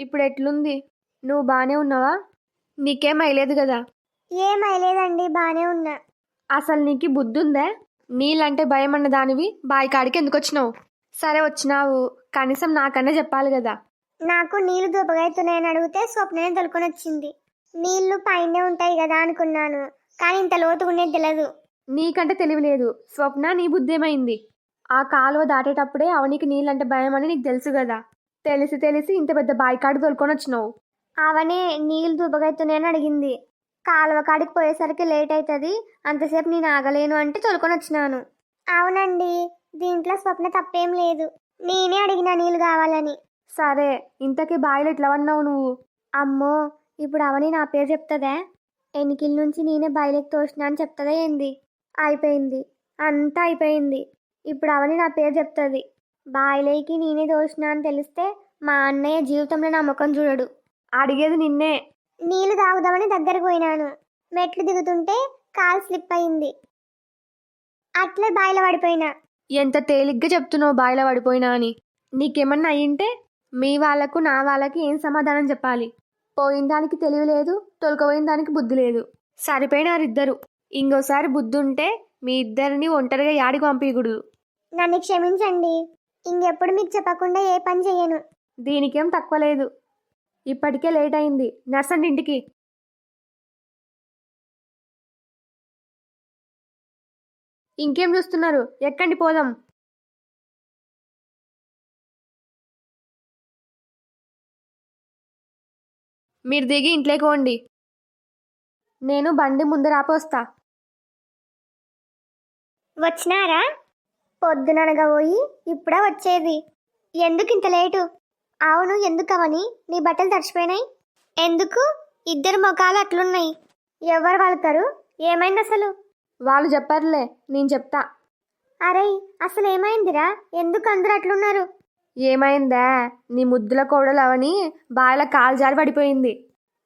ఇప్పుడు ఎట్లుంది నువ్వు బాగానే ఉన్నావా? నీకేం అయ్యలేదు కదా? ఏం అయ్యలేదండి బాగానే ఉన్నా. అసలు నీకు బుద్ధి ఉందా నీళ్ళంటే భయం అన్న దానివి బావి కాడికి ఎందుకు వచ్చినావు సరే వచ్చినావు కనీసం నాకన్నా చెప్పాలి కదా. నాకు నీళ్ళు దుబ్బగైతున్నాయని అడిగితే స్వప్ననే తొలుకొని వచ్చింది నీళ్ళు పైనే ఉంటాయి కదా అనుకున్నాను కానీ ఇంత లోతుగా ఉండేది తెలియదు నీకంటే తెలివి లేదు. స్వప్న నీ బుద్ధి ఏమైంది ఆ కాలువ దాటేటప్పుడే అవనికి నీళ్ళంటే భయం అని నీకు తెలుసు కదా. తెలిసి తెలిసి ఇంత పెద్ద బావి కాడికి తోలుకొని వచ్చినావు. అవనే నీళ్ళు దుబ్బగైతున్నాయని అడిగింది. కాలువ కాడికి పోయేసరికి లేట్ అవుతుంది అంతసేపు నేను ఆగలేను అంటే తొలుకొని వచ్చినాను. అవునండి దీంట్లో స్వప్న తప్పేం లేదు. నేనే అడిగిన నీళ్ళు కావాలని. సరే ఇంతకీ బావిలో ఎట్లా పడినావు నువ్వు? అమ్మో ఇప్పుడు అవని నా పేరు చెప్తుందా? ఎన్నికల నుంచి నేనే బయలుకి తోసిన అని చెప్తుందా ఏంది? అయిపోయింది. అంతా అయిపోయింది. ఇప్పుడు అవని నా పేరు చెప్తుంది. బాయిలేకి నేనే దోషినా అని తెలిస్తే మా అన్నయ్య జీవితంలో నా ముఖం చూడడు. అడిగేది నిన్నే. నీళ్ళు తాగుదామని దగ్గరకు పోయినాను. మెట్లు దిగుతుంటే కాలు స్లిప్ అయింది. అట్లే బాయిలో పడిపోయినా. ఎంత తేలిగ్గా చెప్తున్నావు బావిలో పడిపోయినా అని. నీకేమన్నా అయ్యింటే మీ వాళ్ళకు నా వాళ్ళకి ఏం సమాధానం చెప్పాలి? పోయిన దానికి తెలివి లేదు తొలకపోయిన దానికి బుద్ధి లేదు. సరిపోయినారు ఇద్దరు. ఇంకోసారి బుద్ధి ఉంటే మీ ఇద్దరిని ఒంటరిగా యాడికి పంపించకూడదు నన్ను క్షమించండి. ఇంకెప్పుడు మీకు చెప్పకుండా ఏ పని చెయ్యను దీనికేం తక్కువ లేదు. ఇప్పటికే లేట్ అయింది. నర్సండి ఇంటికి. ఇంకేం చూస్తున్నారు? ఎక్కండి పోదాం. మీరు దిగి ఇంట్లోకి పోండి. నేను బండి ముందర ఆపొస్తా వచ్చినారా? పొద్దుననగా పోయి ఇప్పుడా వచ్చేది. ఎందుకు ఇంత లేటు? అవును ఎందుకు అవని నీ బట్టలు తడిచిపోయినాయి? ఎందుకు? ఇద్దరు ముఖాలు అట్లున్నాయి. ఎవరు వెళ్తారు? ఏమైంది అసలు? వాళ్ళు చెప్పారులే నేను చెప్తా. అరే అసలు ఏమైందిరా? ఎందుకు అందరూ అట్లున్నారు? ఏమైందా? నీ ముద్దుల కోడలు అవని బాయిల కాలు జారి పడిపోయింది.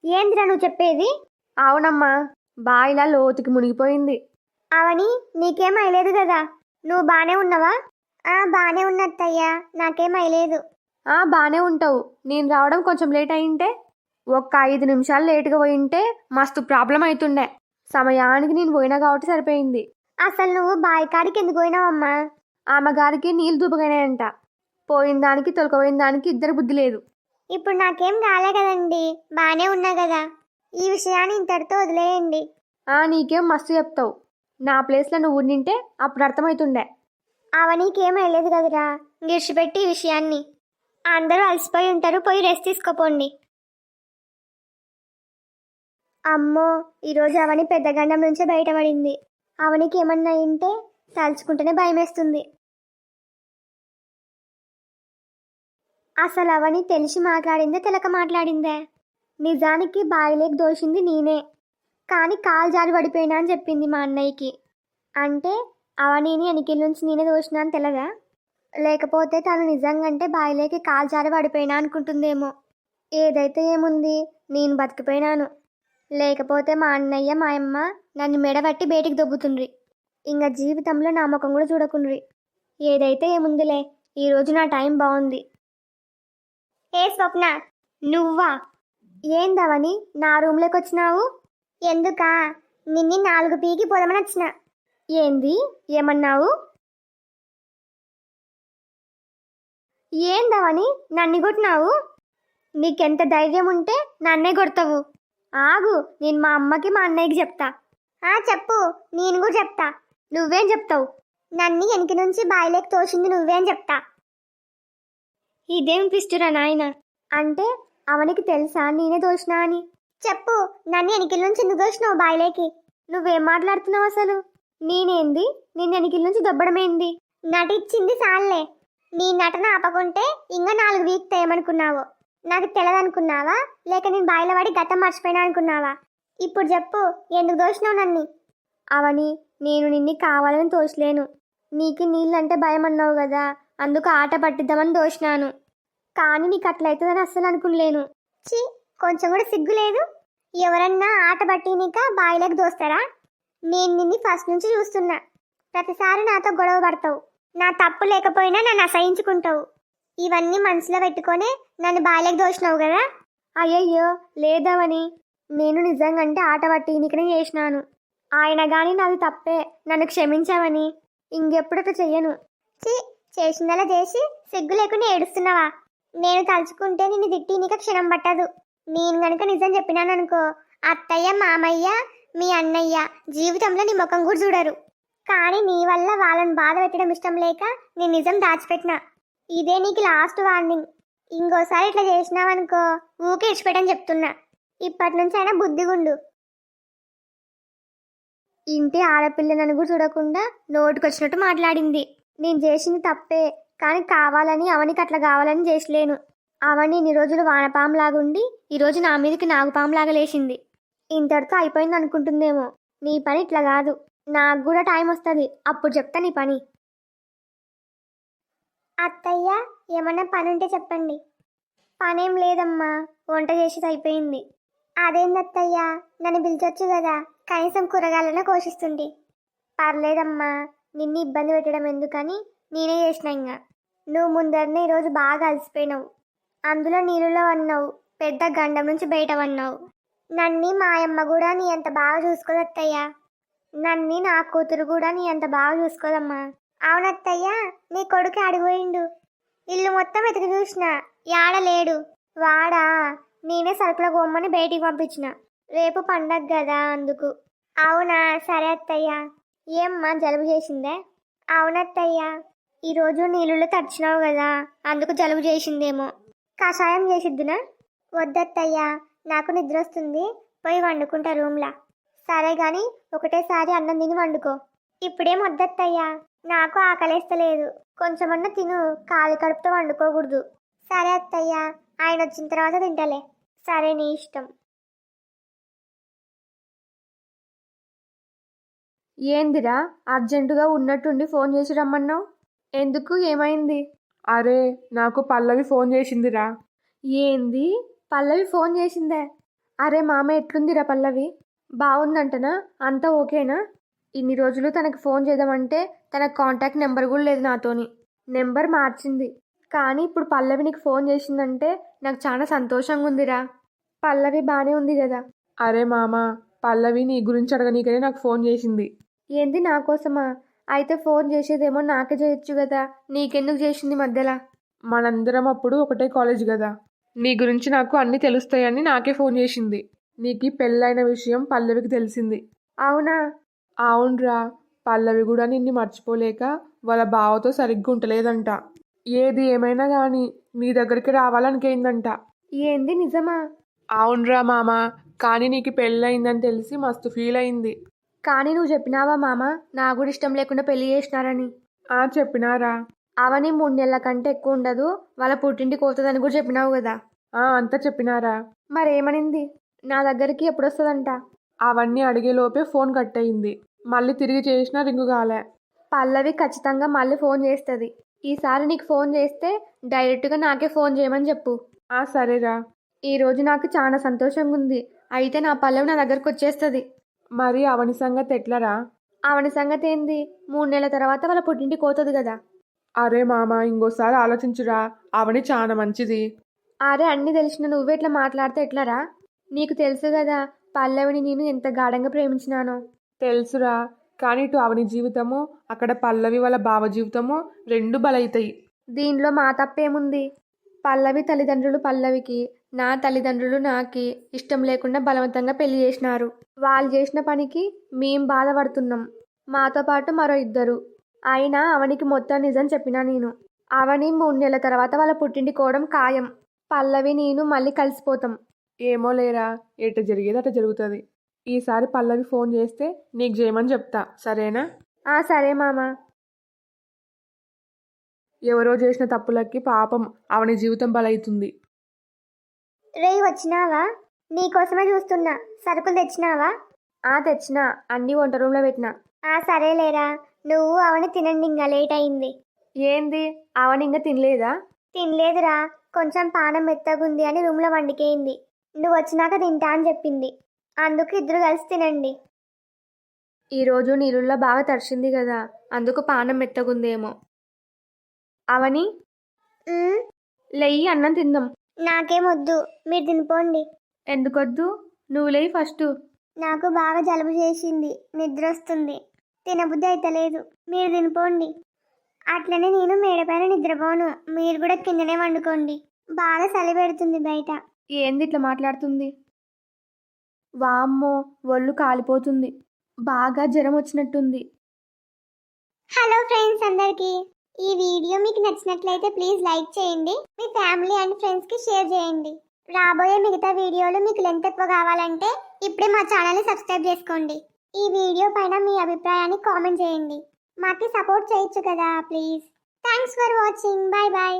ఏందిరా నువ్వు చెప్పేది? అవునమ్మా బాయిలా లోతుకి మునిగిపోయింది. అవని నీకేం అయ్యలేదు కదా? నువ్వు బానే ఉన్నావా? ఆ బానే ఉన్నట్టయ్యా నాకేం అయ్యలేదు. ఆ బానే ఉంటావు. నేను రావడం కొంచెం లేట్ అయింటే? ఒక్క ఐదు నిమిషాలు లేటుగా పోయింటే మస్తు ప్రాబ్లం అవుతుండే సమయానికి నేను పోయినా కాబట్టి సరిపోయింది. అసలు నువ్వు బావి కాడికి ఎందుకు పోయినావమ్మా ఆమె గారికి నీళ్ళు దూపగానేయంట పోయిన దానికి తొలకపోయిన దానికి ఇద్దరు బుద్ధి లేదు. ఇప్పుడు నాకేం కాలే కదండి. బానే ఉన్నా కదా. ఈ విషయాన్ని ఇంతటితో వదిలేయండి. ఆ నీకేం మస్తు చెప్తావు. నా ప్లేస్లో నువ్వు ఉండింటే అప్పుడు అర్థమవుతుండే అవనీకేం వెళ్ళలేదు కదరా? గిడిచిపెట్టి ఈ విషయాన్ని. అందరూ అలసిపోయి ఉంటారు పోయి రెస్ట్ తీసుకోపోండి. అమ్మో ఈరోజు అవని పెద్ద గండం నుంచే బయటపడింది. అవనికి ఏమన్నా అయింటే తలుచుకుంటేనే భయమేస్తుంది. అసలు అవని తెలిసి మాట్లాడిందే తెలక మాట్లాడిందే. నిజానికి బాయిలేకి దోషింది నేనే. కానీ కాలు జారి పడిపోయినా అని చెప్పింది మా అన్నయ్యకి. అంటే అవనీని ఎనికిల నుంచి నేనే దోషినా అని తెలదా? లేకపోతే తను నిజంగా అంటే బాయిలోకి కాలు జారి పడిపోయినా అనుకుంటుందేమో. ఏదైతే ఏముంది నేను బతికిపోయినాను. లేకపోతే మా అన్నయ్య మా అమ్మ నన్ను మెడబట్టి బయటికి దొబ్బుతుండ్రి. ఇంకా జీవితంలో నా ముఖం కూడా చూడకుండ్రి. ఏదైతే ఏముందిలే ఈరోజు నా టైం బాగుంది ఏ స్వప్న నువ్వా? ఏందవని నా రూమ్లోకి వచ్చినావు? ఎందుకా? నిన్ని నాలుగు పీకి పోదామని వచ్చిన. ఏంది? ఏమన్నావు? ఏందవని నన్ను కొట్టినావు? నీకెంత ధైర్యం ఉంటే నన్నే కొడతావు. ఆగు నేను మా అమ్మకి మా అన్నయ్యకి చెప్తా. ఆ చెప్పు నేను కూడా చెప్తా. నువ్వేం చెప్తావు? నన్ను వెనక నుంచి బాయిలోకి తోసింది నువ్వేం చెప్తా. ఇదేం పిస్తురా నాయన? అంటే అవనికి తెలుసా? నేనే తోసినా అని. చెప్పు నన్ను ఎనికిల్ నుంచి ఎందుకు దోషినావు బాయిలోకి. నువ్వేం మాట్లాడుతున్నావు అసలు? నేనేంది? నేను ఎనికిల్ నుంచి దొబ్బడమేంది నటిచ్చింది సాల్లే. నీ నటన ఆపకుంటే ఇంకా నాలుగు వీక్ తేయమనుకున్నావు నాకు తెలదనుకున్నావా? లేక నేను బాయిల పడి గతం మర్చిపోయినా అనుకున్నావా? ఇప్పుడు చెప్పు ఎందుకు దోషినావు నన్ను? అవని నేను నిన్ను కావాలని తోచలేను నీకు నీళ్ళంటే భయం అన్నావు కదా అందుకు ఆట పట్టిద్దామని దోషినాను కానీ నీకు అట్లయితుందని అస్సలు అనుకునలేను చి కొంచెం కూడా సిగ్గు లేదు ఎవరన్నా ఆట పట్టినాక బాయిలకు దోస్తారా నేను నిన్ను ఫస్ట్ నుంచి చూస్తున్నా. ప్రతిసారి నాతో గొడవ పడతావు. నా తప్పు లేకపోయినా నన్ను అసహించుకుంటావు. ఇవన్నీ మనసులో పెట్టుకొని నన్ను బాల్యకు దోషినావు కదా? అయ్యయ్యో లేదవని. నేను నిజంగా అంటే ఆట పట్టినికనే చేసినాను. ఆయన గాని నాది తప్పే. నన్ను క్షమించావని. ఇంకెప్పుడు అట్లా చెయ్యను. ఛీ చేసిందలా చేసి సిగ్గు లేకుండా ఏడుస్తున్నావా? నేను తలుచుకుంటే నిన్ను తిట్టి నీకు క్షణం పట్టదు. నేను గనుక నిజం చెప్పినాననుకో అత్తయ్య మామయ్య మీ అన్నయ్య జీవితంలో నీ ముఖం కూడా చూడరు. కానీ నీ వల్ల వాళ్ళని బాధ పెట్టడం ఇష్టం లేక నేను నిజం దాచిపెట్టినా. ఇదే నీకు లాస్ట్ వార్నింగ్ ఇంకోసారి ఇట్లా చేసినావనుకో ఊకే ఇచ్చిపెట్టని చెప్తున్నా. ఇప్పటి నుంచి అయినా బుద్ధిగుండు ఇంటి ఆడపిల్ల కూడా చూడకుండా నోటికొచ్చినట్టు మాట్లాడింది. నేను చేసింది తప్పే కానీ కావాలని అవనికి అట్లా కావాలని చేసలేను. అవని ఇన్ని రోజులు వానపాంలాగుండి ఈరోజు నా మీదకి నాగుపాంలాగా లేచింది. ఇంతటితో అయిపోయింది అనుకుంటుందేమో నీ పని ఇట్లా కాదు. నాకు కూడా టైం వస్తుంది. అప్పుడు చెప్తా నీ పని. అత్తయ్య ఏమన్నా పని ఉంటే చెప్పండి. పనేం లేదమ్మా. వంట చేసేది అయిపోయింది. అదేంది అత్తయ్య? నన్ను పిలిచొచ్చు కదా. కనీసం కూరగాయలన్నా కోషిస్తుంది పర్లేదమ్మా. నిన్ను ఇబ్బంది పెట్టడం ఎందుకని నేనే చేసిన ఇంకా నువ్వు ముందరనే ఈరోజు బాగా అలసిపోయినావు. అందులో నీళ్ళలో అన్నావు పెద్ద గండం నుంచి బయట పడినావు నన్ని మా అమ్మ కూడా నీ అంత బాగా చూసుకోదత్తయ్యా నన్ని నా కూతురు కూడా నీ అంత బాగా చూసుకోదమ్మా. అవునత్తయ్య నీ కొడుకు అడిగిపోయిండు ఇల్లు మొత్తం వెతికి చూసిన యాడ లేడు. వాడా నేనే సరుకుల గొమ్మని బయటికి పంపించిన. రేపు పండగ కదా అందుకు. అవునా? సరే అత్తయ్య. ఏమ్మా జలుబు చేసిందే? అవునత్తయ్య. ఈరోజు నీళ్ళలో తడిచినావు కదా అందుకు జలుబు చేసిందేమో. కషాయం చేసిద్దునా? వద్దత్తయ్యా నాకు నిద్ర వస్తుంది పోయి వండుకుంటా రూమ్లా. సరే గాని ఒకటేసారి అన్నం తిని వండుకో. ఇప్పుడేం వద్దత్తయ్యా నాకు ఆకలేస్తలేదు. కొంచెమన్నా తిను కాలి కడుపుతో వండుకోకూడదు. సరే అత్తయ్యా ఆయన వచ్చిన తర్వాత తింటలే. సరే నీ ఇష్టం. ఏందిరా అర్జెంటుగా ఉన్నట్టుండి ఫోన్ చేసి రమ్మన్నావు? ఎందుకు ఏమైంది? అరే నాకు పల్లవి ఫోన్ చేసిందిరా. ఏంది? పల్లవి ఫోన్ చేసిందే? అరే మామ ఎట్లుందిరా పల్లవి? బాగుందంటనా అంతా ఓకేనా? ఇన్ని రోజులు తనకి ఫోన్ చేద్దామంటే తన కాంటాక్ట్ నెంబర్ కూడా లేదు నాతోని. నెంబర్ మార్చింది. కానీ ఇప్పుడు పల్లవి నీకు ఫోన్ చేసిందంటే నాకు చాలా సంతోషంగా ఉందిరా. పల్లవి బాగానే ఉంది కదా? అరే మామ పల్లవి నీ గురించి అడగనీకనే నాకు ఫోన్ చేసింది. ఏంది నా కోసమా? అయితే ఫోన్ చేసేదేమో నాకే చేయొచ్చు కదా. నీకెందుకు చేసింది మధ్యలో? మనందరం అప్పుడు ఒకటే కాలేజ్ కదా. నీ గురించి నాకు అన్నీ తెలుస్తాయని నాకే ఫోన్ చేసింది. నీకు పెళ్ళైన విషయం పల్లవికి తెలిసింది. అవునా? అవునరా. పల్లవి కూడా నిన్ను మర్చిపోలేక వాళ్ళ బావతో సరిగ్గా ఉంటలేదంట ఏది ఏమైనా కానీ నీ దగ్గరికి రావాలనికైందంట. ఏంది నిజమా? అవునరా మామ. కానీ నీకు పెళ్ళయిందని తెలిసి మస్తు ఫీల్ అయింది. కానీ నువ్వు చెప్పినావా మామ? నా కూడా ఇష్టం లేకుండా పెళ్ళి చేసినారని. ఆ చెప్పినారా? అవని మూడు నెలల కంటే ఎక్కువ ఉండదు. వాళ్ళ పుట్టింటికి పోతుందని కూడా చెప్పినావు కదా. ఆ అంతా చెప్పినారా? మరేమనింది? నా దగ్గరికి ఎప్పుడు వస్తుందంట అవన్నీ అడిగేలోపే ఫోన్ కట్ అయింది మళ్ళీ తిరిగి చేసినా రింగు కాలే. పల్లవి ఖచ్చితంగా మళ్ళీ ఫోన్ చేస్తుంది. ఈసారి నీకు ఫోన్ చేస్తే డైరెక్ట్గా నాకే ఫోన్ చేయమని చెప్పు. ఆ సరేరా. ఈ రోజు నాకు చాలా సంతోషంగా ఉంది అయితే నా పల్లవి నా దగ్గరకు వచ్చేస్తుంది మరి అవని సంగతి ఎట్లరా? ఆవిడ సంగతి ఏంది? మూడు నెలల తర్వాత వాళ్ళ పుట్టింటికి పోతుంది కదా. అరే మామ ఇంకోసారి ఆలోచించురా. అవని చాలా మంచిది. అరే అన్నీ తెలిసిన నువ్వే ఇట్లా మాట్లాడితే ఎట్లరా? నీకు తెలుసు కదా పల్లవిని నేను ఎంత గాఢంగా ప్రేమించినానో. తెలుసురా. కానీ ఇటు అవని జీవితము అక్కడ పల్లవి వాళ్ళ బావ జీవితము రెండు బలైతాయి. దీనిలో మా తప్పేముంది? పల్లవి తల్లిదండ్రులు పల్లవికి నా తల్లిదండ్రులు నాకి ఇష్టం లేకుండా బలవంతంగా పెళ్ళి చేసినారు. వాళ్ళు చేసిన పనికి మేం బాధపడుతున్నాం. మాతో పాటు మరో ఇద్దరు. అయినా అవనికి మొత్తం నిజం చెప్పినా నేను. అవని మూడు నెలల తర్వాత వాళ్ళ పుట్టింటి కోవడం ఖాయం. పల్లవి నేను మళ్ళీ కలిసిపోతాం. ఏమో లేరా ఎటు జరిగేది అటు జరుగుతుంది. ఈసారి పల్లవి ఫోన్ చేస్తే నీకు చేయమని చెప్తా సరేనా? ఆ సరే మామ. ఎవరో చేసిన తప్పులకి పాపం అవని జీవితం బలైతుంది. రేయ్ వచ్చినావా? నీకోసమే చూస్తున్నా. సరుకులు తెచ్చినావా? ఆ తెచ్చిన. అన్ని వంట రూమ్లో పెట్టిన. ఆ సరేలేరా. నువ్వు అవని తినండి ఇంకా లేట్ అయింది. ఏంది? అవని ఇంకా తినలేదా? తినలేదురా. కొంచెం పానం మెత్తగుంది అని రూమ్లో వండికేయింది. నువ్వు వచ్చినాక తింటా అని చెప్పింది. అందుకు ఇద్దరు కలిసి తినండి. ఈరోజు నీళ్ళల్లో బాగా తడిసింది కదా. అందుకు పానం మెత్తగుందేమో. అవని? లెయ్యి అన్నం తిందాం. నాకేమొద్దు మీరు తినిపోండి. ఎందుకొద్దు? నువ్వు లేయి ఫస్ట్. నాకు బాగా జలుబు చేసింది. నిద్ర వస్తుంది తినబుద్ధి అయితలేదు మీరు తినిపోండి. అట్లనే నేను మేడపైన నిద్రపోను. మీరు కూడా కిందనే వండుకోండి. బాగా చలి పెడుతుంది బయట. ఏంది ఇట్లా మాట్లాడుతుంది? వామ్మో ఒళ్ళు కాలిపోతుంది. బాగా జ్వరం వచ్చినట్టుంది. హలో ఫ్రెండ్స్ అందరికీ. ఈ వీడియో మీకు నచ్చినట్లయితే ప్లీజ్ లైక్ చేయండి. మీ ఫ్యామిలీ అండ్ ఫ్రెండ్స్కి షేర్ చేయండి. రాబోయే మిగతా వీడియోలు మీకు లెంత్ ఎక్కువ కావాలంటే ఇప్పుడే మా ఛానల్ని సబ్స్క్రైబ్ చేసుకోండి. ఈ వీడియో పైన మీ అభిప్రాయాన్ని కామెంట్ చేయండి. మాకు సపోర్ట్ చేయొచ్చు కదా please. Thanks for watching. Bye bye